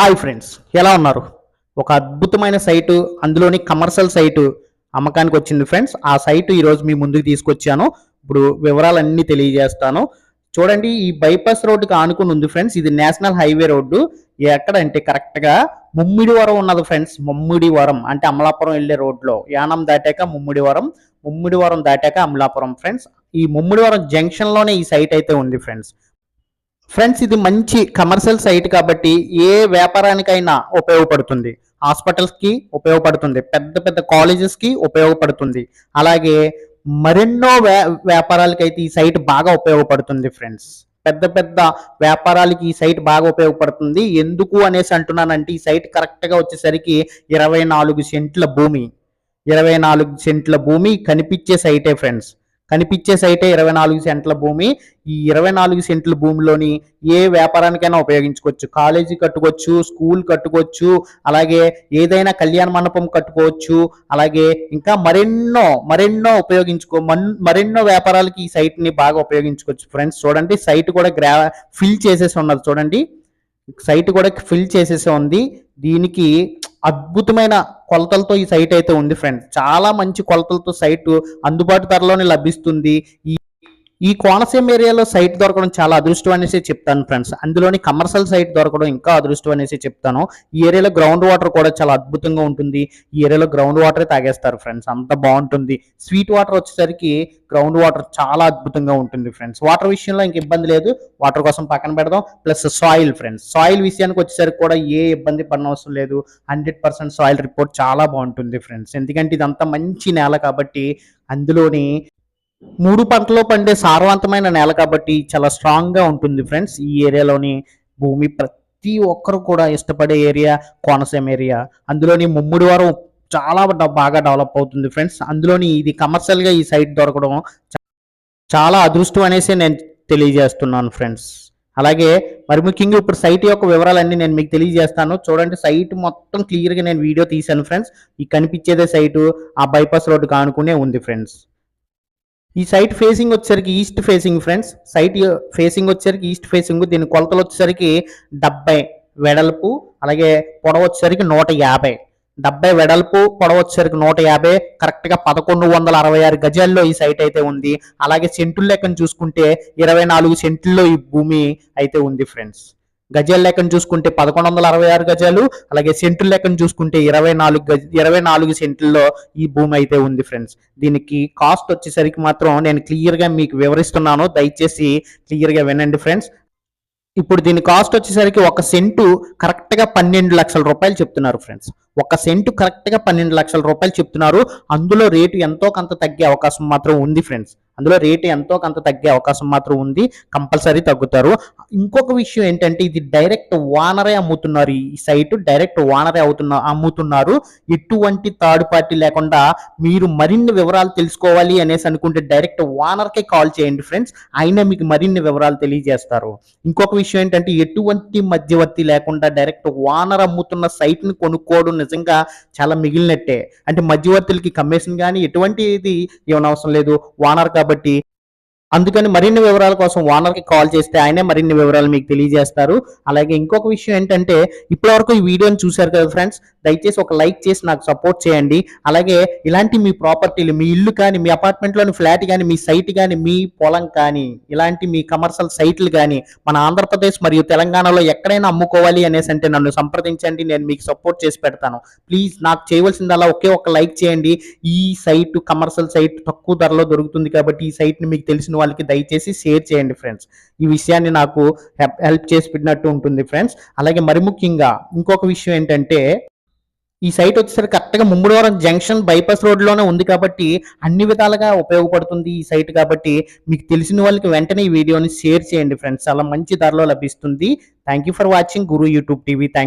Hi friends ఎలా ఉన్నారు? ఒక అద్భుతమైన సైటు అందులోని కమర్షియల్ సైటు అమ్మకానికి వచ్చింది ఫ్రెండ్స్. ఆ సైటు ఈరోజు మీ ముందుకు తీసుకొచ్చాను. ఇప్పుడు వివరాలన్నీ తెలియజేస్తాను. చూడండి ఈ బైపాస్ రోడ్డుకి ఆనుకుని ఉంది ఫ్రెండ్స్. ఇది నేషనల్ హైవే రోడ్డు. ఎక్కడంటే కరెక్ట్గా ముమ్మిడివరం ఉన్నది ఫ్రెండ్స్. ముమ్మిడివరం అంటే అమలాపురం వెళ్ళే రోడ్లో యానం దాటాక ముమ్మిడివరం ముమ్మిడివరం దాటాక అమలాపురం ఫ్రెండ్స్. ఈ ముమ్మిడివరం జంక్షన్లోనే ఈ సైట్ అయితే ఉంది ఫ్రెండ్స్. ఫ్రెండ్స్ ఇది మంచి కమర్షియల్ సైట్ కాబట్టి ఏ వ్యాపారానికైనా ఉపయోగపడుతుంది. హాస్పిటల్స్కి ఉపయోగపడుతుంది. పెద్ద పెద్ద కాలేజెస్కి ఉపయోగపడుతుంది. అలాగే మరెన్నో వ్యా వ్యాపారాలకైతే ఈ సైట్ బాగా ఉపయోగపడుతుంది ఫ్రెండ్స్ పెద్ద పెద్ద వ్యాపారాలకి ఈ సైట్ బాగా ఉపయోగపడుతుంది. ఎందుకు అనేసి అంటున్నానంటే ఈ సైట్ కరెక్ట్గా వచ్చేసరికి ఇరవై నాలుగు సెంట్ల భూమి. ఇరవై నాలుగు సెంట్ల భూమి కనిపించే సైటే ఫ్రెండ్స్ కనిపించే సైటే ఇరవై నాలుగు సెంట్ల భూమి. ఈ ఇరవై నాలుగు సెంట్ల భూమిలోని ఏ వ్యాపారానికైనా ఉపయోగించుకోవచ్చు. కాలేజీ కట్టుకోవచ్చు స్కూల్ కట్టుకోవచ్చు అలాగే ఏదైనా కళ్యాణ మండపం కట్టుకోవచ్చు అలాగే ఇంకా మరెన్నో మరెన్నో ఉపయోగించుకో మన్- మరెన్నో వ్యాపారాలకి ఈ సైట్ని బాగా ఉపయోగించుకోవచ్చు. ఫ్రెండ్స్ చూడండి సైట్ కూడా గ్రా ఫిల్ చేసేసి ఉన్నది. చూడండి సైట్ కూడా ఫిల్ చేసేసి ఉంది. దీనికి అద్భుతమైన కొలతలతో ఈ సైట్ అయితే ఉంది ఫ్రెండ్స్ చాలా మంచి కొలతలతో సైట్ అందుబాటు ధరలోనే లభిస్తుంది. ఈ ఈ కోనసీమ ఏరియాలో సైట్ దొరకడం చాలా అదృష్టం అనేసి చెప్తాను ఫ్రెండ్స్. అందులోని కమర్షియల్ సైట్ దొరకడం ఇంకా అదృష్టం అనేసి చెప్తాను. ఈ ఏరియాలో గ్రౌండ్ వాటర్ కూడా చాలా అద్భుతంగా ఉంటుంది. ఈ ఏరియాలో గ్రౌండ్ వాటర్ తాగేస్తారు ఫ్రెండ్స్. అంత బాగుంటుంది. స్వీట్ వాటర్ వచ్చేసరికి గ్రౌండ్ వాటర్ చాలా అద్భుతంగా ఉంటుంది ఫ్రెండ్స్. వాటర్ విషయంలో ఇంక ఇబ్బంది లేదు. వాటర్ కోసం పక్కన పెడదాం. Plus soil friends. సాయిల్ విషయానికి వచ్చేసరికి కూడా ఏ ఇబ్బంది పడనవసరం లేదు. హండ్రెడ్ పర్సెంట్ సాయిల్ రిపోర్ట్ చాలా బాగుంటుంది ఫ్రెండ్స్. ఎందుకంటే ఇదంతా మంచి నేల కాబట్టి అందులోని మూడు పంటలో పండే సారవంతమైన నేల కాబట్టి చాలా స్ట్రాంగ్గా ఉంటుంది ఫ్రెండ్స్ ఈ ఏరియాలోని భూమి ప్రతి ఒక్కరు కూడా ఇష్టపడే ఏరియా కోనసీమ ఏరియా. అందులోని ముమ్మిడి వారం చాలా బాగా డెవలప్ అవుతుంది ఫ్రెండ్స్ అందులోని ఇది కమర్షియల్గా ఈ సైట్ దొరకడం చాలా అదృష్టం అనేసి నేను తెలియజేస్తున్నాను ఫ్రెండ్స్ అలాగే మరి ముఖ్యంగా ఇప్పుడు సైట్ యొక్క వివరాలన్నీ నేను మీకు తెలియజేస్తాను. చూడండి సైట్ మొత్తం క్లియర్గా నేను వీడియో తీశాను ఫ్రెండ్స్ ఈ కనిపించేదే సైటు ఆ బైపాస్ రోడ్డు కానుకునే ఉంది ఫ్రెండ్స్ ఈ సైట్ ఫేసింగ్ వచ్చేసరికి east facing friends site facing వచ్చేసరికి ఈస్ట్ ఫేసింగ్ దీని కొలతలు వచ్చేసరికి డెబ్బై వెడల్పు అలాగే పొడవు వచ్చేసరికి నూట యాభై. డెబ్బై వెడల్పు పొడవు వచ్చేసరికి నూట యాభై కరెక్ట్గా పదకొండు వందల అరవై ఆరు గజాల్లో ఈ సైట్ అయితే ఉంది. అలాగే సెంటుల లెక్కను చూసుకుంటే ఇరవై నాలుగు సెంటుల్లో ఈ భూమి అయితే ఉంది ఫ్రెండ్స్ గజాల లెక్కను చూసుకుంటే పదకొండు వందల అరవై ఆరు గజాలు అలాగే సెంటు లెక్కను చూసుకుంటే ఇరవై నాలుగు గజ ఇరవై నాలుగు సెంట్లలో ఈ భూమి అయితే ఉంది ఫ్రెండ్స్ దీనికి కాస్ట్ వచ్చేసరికి మాత్రం నేను క్లియర్గా మీకు వివరిస్తున్నాను దయచేసి క్లియర్గా వినండి ఫ్రెండ్స్ ఇప్పుడు దీని కాస్ట్ వచ్చేసరికి ఒక సెంటు కరెక్ట్గా పన్నెండు లక్షల రూపాయలు చెప్తున్నారు ఫ్రెండ్స్ ఒక సెంటు కరెక్ట్గా పన్నెండు లక్షల రూపాయలు చెప్తున్నారు. అందులో రేటు ఎంతో కొంత తగ్గే అవకాశం మాత్రం ఉంది ఫ్రెండ్స్ అందులో రేటు ఎంతో కొంత తగ్గే అవకాశం మాత్రం ఉంది. కంపల్సరీ తగ్గుతారు. ఇంకొక విషయం ఏంటంటే ఇది డైరెక్ట్ ఓనరే అమ్ముతున్నారు. ఈ సైట్ డైరెక్ట్ ఓనరే అవుతున్న అమ్ముతున్నారు. ఎటువంటి థర్డ్ పార్టీ లేకుండా మీరు మరిన్ని వివరాలు తెలుసుకోవాలి అనేసి అనుకుంటే డైరెక్ట్ ఓనర్కే కాల్ చేయండి ఫ్రెండ్స్ ఆయన మీకు మరిన్ని వివరాలు తెలియజేస్తారు. ఇంకొక విషయం ఏంటంటే ఎటువంటి మధ్యవర్తి లేకుండా డైరెక్ట్ ఓనర్ అమ్ముతున్న సైట్ని కొనుక్కోవడం నిజంగా చాలా మిగిలినట్టే. అంటే మధ్యవర్తులకి కమిషన్ కానీ ఎటువంటిది ఇవ్వనవసరం లేదు. వానర్ కాబట్టి అందుకని మరిన్ని వివరాల కోసం ఓనర్కి కాల్ చేస్తే ఆయనే మరిన్ని వివరాలు మీకు తెలియజేస్తారు. అలాగే ఇంకొక విషయం ఏంటంటే ఇప్పటివరకు ఈ వీడియోని చూశారు కదా ఫ్రెండ్స్? దయచేసి ఒక లైక్ చేసి నాకు సపోర్ట్ చేయండి. అలాగే ఇలాంటి మీ ప్రాపర్టీలు మీ ఇల్లు కానీ మీ అపార్ట్మెంట్లోని ఫ్లాట్ కానీ మీ సైట్ కానీ మీ పొలం కానీ ఇలాంటి మీ కమర్షియల్ సైట్లు కానీ మన ఆంధ్రప్రదేశ్ మరియు తెలంగాణలో ఎక్కడైనా అమ్ముకోవాలి అనేసి అంటే నన్ను సంప్రదించండి. నేను మీకు సపోర్ట్ చేసి పెడతాను. ప్లీజ్ నాకు చేయవలసిందల్లా ఒకే ఒక లైక్ చేయండి. ఈ సైట్ కమర్షియల్ సైట్ తక్కువ ధరలో దొరుకుతుంది కాబట్టి ఈ సైట్ని మీకు తెలిసిన తెలిసిన వాళ్ళకి దయచేసి షేర్ చేయండి ఫ్రెండ్స్. ఈ విషయాన్ని నాకు హెల్ప్ చేసి పెట్టినట్టు ఉంటుంది ఫ్రెండ్స్. అలాగే మరి ముఖ్యంగా ఇంకొక విషయం ఏంటంటే ఈ సైట్ వచ్చేసరికి కరెక్ట్గా ముమ్మడివరం జంక్షన్ బైపాస్ రోడ్లోనే ఉంది కాబట్టి అన్ని విధాలుగా ఉపయోగపడుతుంది ఈ సైట్ కాబట్టి మీకు తెలిసిన వాళ్ళకి వెంటనే ఈ వీడియోని షేర్ చేయండి ఫ్రెండ్స్. చాలా మంచి ధరలో లభిస్తుంది. Thank you for watching Guru YouTube TV. Thank